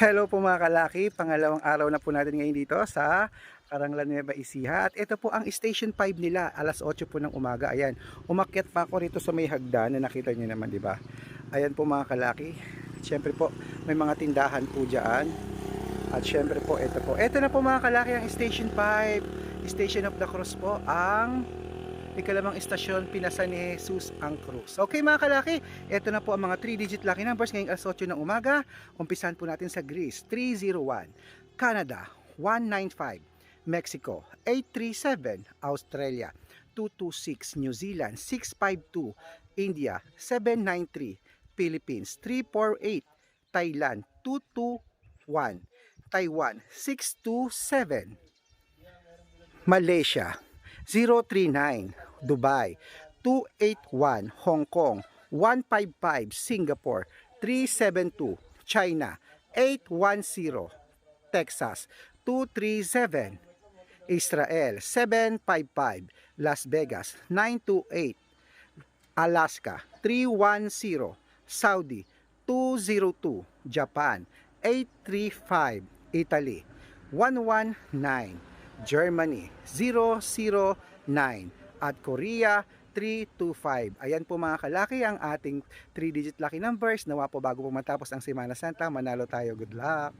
Hello po mga kalaki, pangalawang araw na po natin ngayon dito sa Karanglan Nueva Ecija. At ito po ang Station 5 nila, alas 8 po ng umaga. Ayan, umakyat pa ako rito sa may hagdan na nakita nyo naman, ba? Ayan po mga kalaki. Siyempre po, may mga tindahan po dyan. At siyempre po, ito po. Ito na po mga kalaki ang Station 5. Station of the Cross po, ang ikalamang istasyon pinasa ni Jesus ang krus. Okay mga kalaki, ito na po ang mga 3-digit lucky numbers ngayong alas 8 ng umaga. Umpisan po natin sa Greece, 301, Canada, 195, Mexico, 837, Australia, 226, New Zealand, 652, India, 793, Philippines, 348, Thailand, 221, Taiwan, 627, Malaysia, 039 Dubai 281 Hong Kong 155 Singapore 372 China 810 Texas 237 Israel 755 Las Vegas 928 Alaska 310 Saudi 202 Japan 835 Italy 119 Germany 009 at Korea 325. Ayan po mga kalaki ang ating 3-digit lucky numbers. Nawa po bago po matapos ang Semana Santa, manalo tayo. Good luck!